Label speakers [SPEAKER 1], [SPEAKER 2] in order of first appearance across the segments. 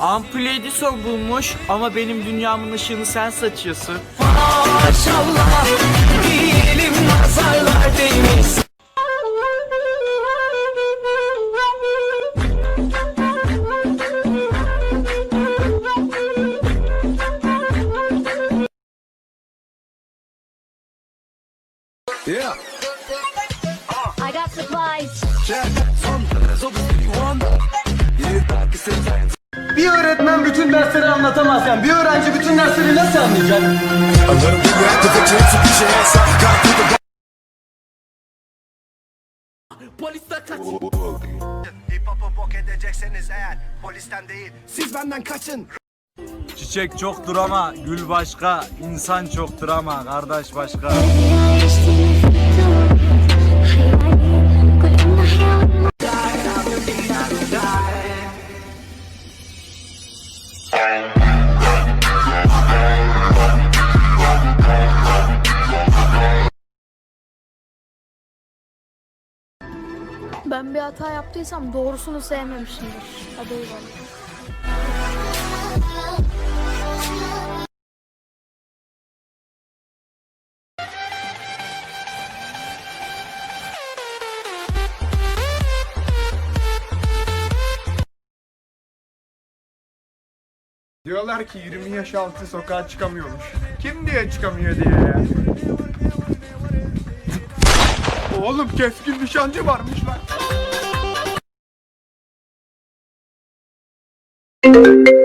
[SPEAKER 1] Ampul Edison bulmuş ama benim dünyamın ışığını sen saçıyorsun.
[SPEAKER 2] Maşallah diyelim nazarlar değmesin
[SPEAKER 3] Yeah.
[SPEAKER 4] I got supplies.
[SPEAKER 5] Bir öğretmen bütün dersleri anlatamazken bir öğrenci bütün dersleri nasıl anlayacak?
[SPEAKER 3] Keep it
[SPEAKER 6] Hip hop'u bok edecekseniz eğer polisten değil siz benden kaçın.
[SPEAKER 7] Çiçek çoktur ama gül başka, insan çoktur ama kardeş başka.
[SPEAKER 4] Ben bir hata yaptıysam doğrusunu sevmemişimdir. Hadi eyvallah.
[SPEAKER 8] Diyorlar ki 20 yaş altı sokağa çıkamıyormuş. Kim diye çıkamıyor diye ya. Oğlum keskin nişancı varmış lan.
[SPEAKER 2] thank
[SPEAKER 1] you.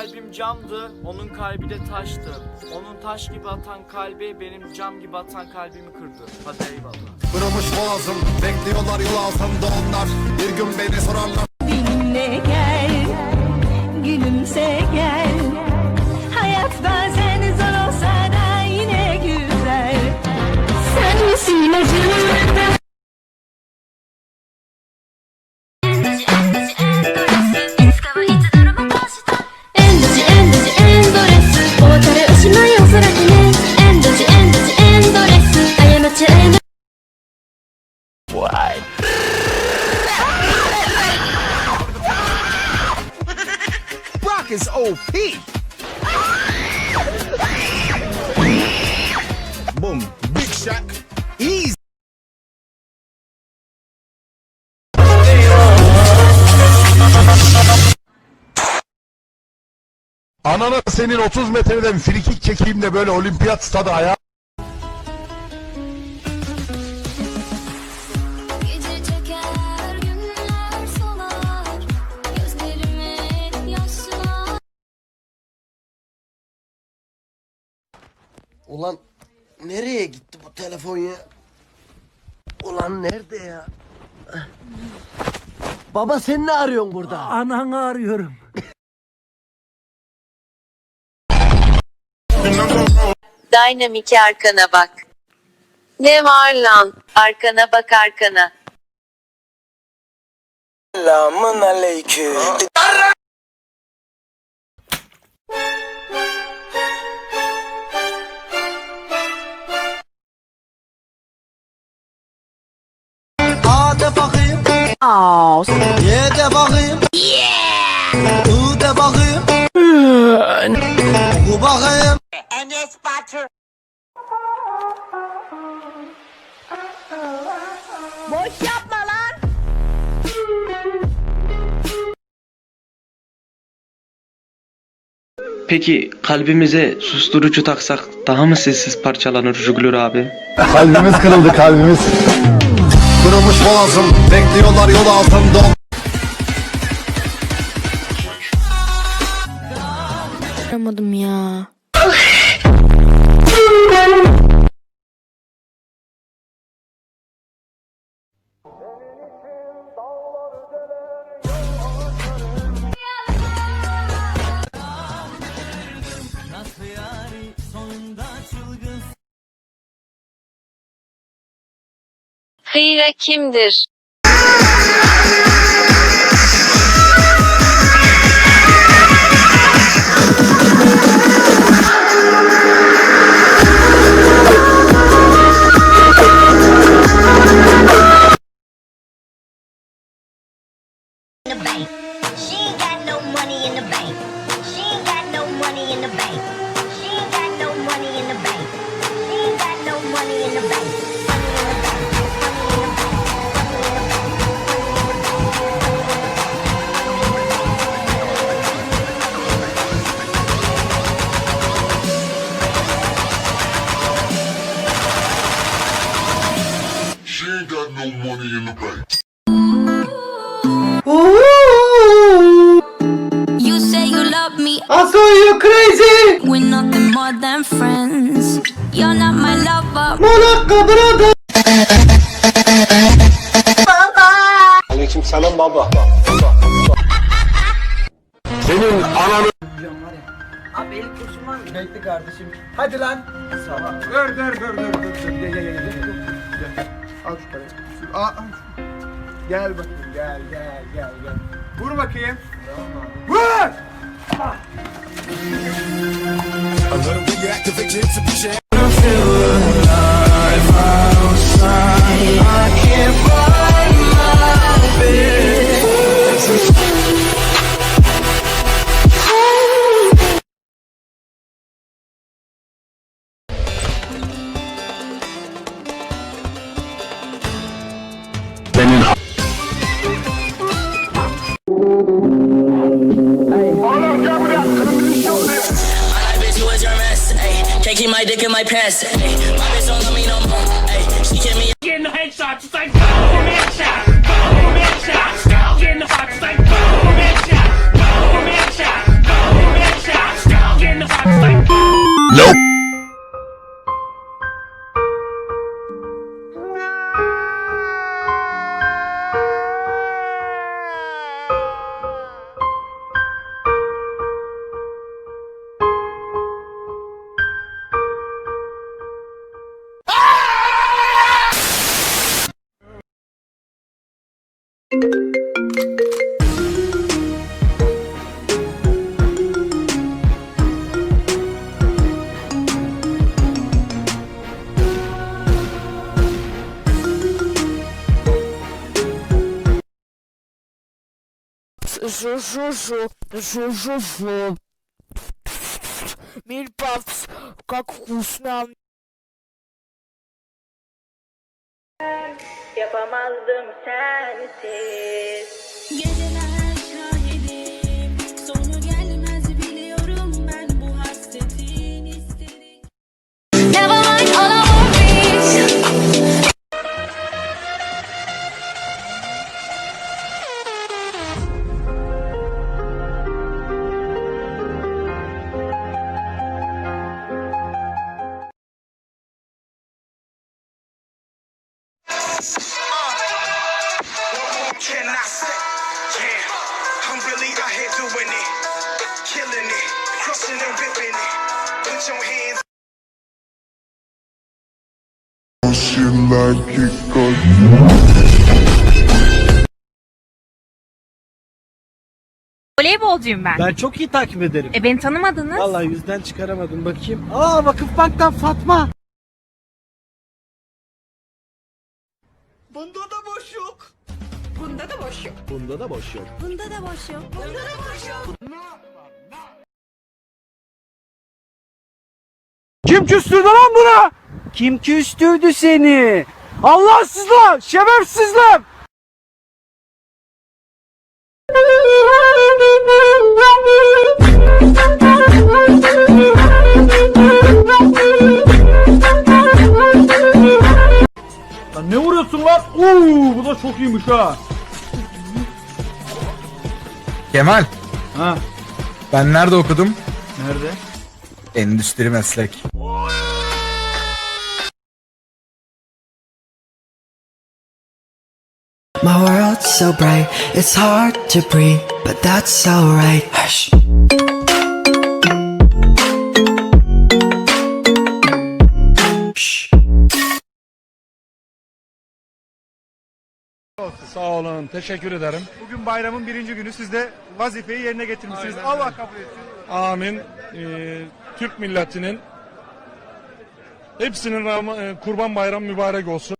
[SPEAKER 1] Kalbim camdı, onun kalbi de taştı. Onun taş gibi atan kalbi benim cam gibi atan kalbimi kırdı. Hadi eyvallah.
[SPEAKER 3] Kırılmış boğazım Bekliyorlar yol altında onlar Bir gün beni sorarlar
[SPEAKER 9] Benimle gel, gülümse gel. Hayat bazen zor olsa da yine güzel. Sen misin acım?
[SPEAKER 3] Rock is OP Boom. Big shot. Easy. Anana senin 30 metreden frikik çekeyim de böyle olimpiyat stadı ayağa
[SPEAKER 6] Ulan nereye gitti bu telefon ya? Ulan nerede ya? Baba sen ne arıyorsun burada?
[SPEAKER 5] Ananı arıyorum.
[SPEAKER 10] Dynamic'e arkana bak. Ne var lan? Arkana bak arkana.
[SPEAKER 2] Selamun aleyküm. Bakayım. Y de bakayım. I de bakayım. Bu bakayım.
[SPEAKER 9] Boş yapma lan.
[SPEAKER 11] Peki kalbimize susturucu taksak daha mı sessiz parçalanır Jugulur abi?
[SPEAKER 3] Kalbimiz kırıldı kalbimiz Kırılmış boğazım Bekliyorlar yol altında
[SPEAKER 4] Aramadım ya.
[SPEAKER 12] Hıyra kimdir?
[SPEAKER 11] More than friends. You're not my lover.
[SPEAKER 8] Monaco brother.
[SPEAKER 13] Aleyküm selam baba.
[SPEAKER 14] Senin ananı
[SPEAKER 8] Abi el kurşun var mı? Bekle kardeşim. Hadi lan. Sabah. Dur dur dur dur dur. Gel gel gel. Al şu parayı. Şu- Aa, al şu- Gel bakayım gel gel gel gel. Vur bakayım. Vur!
[SPEAKER 14] Senin
[SPEAKER 15] my dick in my pants. Ay, my bitch don't love me no more. Ay, she give me
[SPEAKER 11] Getting the headshots, it's like
[SPEAKER 16] Мильпавс, как вкусно.
[SPEAKER 11] Yapamazdım sensiz.
[SPEAKER 14] 'cause
[SPEAKER 9] Voleybolcuyum ben.
[SPEAKER 8] Ben çok iyi takip ederim.
[SPEAKER 9] E beni tanımadınız.
[SPEAKER 8] Vallahi yüzden çıkaramadım bakayım. Aa Vakıfbank'tan Fatma. Bunda da boş yok.
[SPEAKER 11] Bunda da boş yok.
[SPEAKER 8] Bunda da boş yok.
[SPEAKER 11] Bunda da boş yok. Bunda da boş yok.
[SPEAKER 8] Kim küstürdü lan buna? Kim küstürdü seni? Allahsızlar, şerefsizler. Lan ne vuruyorsun lan? Oo, bu da çok iyiymiş ha.
[SPEAKER 17] Kemal
[SPEAKER 8] Ha,
[SPEAKER 17] ben nerede okudum?
[SPEAKER 8] nerede?
[SPEAKER 17] Endüstri meslek.
[SPEAKER 15] So bright, it's hard to breathe, but that's alright. Hush.
[SPEAKER 1] olsun.
[SPEAKER 14] Sağ olun. Teşekkür ederim.
[SPEAKER 1] Bugün bayramın birinci günü siz de vazifeyi yerine getirmişsiniz. Allah kabul etsin.
[SPEAKER 14] Amin. Ee, Türk milletinin hepsinin Ram- e, kurban bayramı mübarek olsun.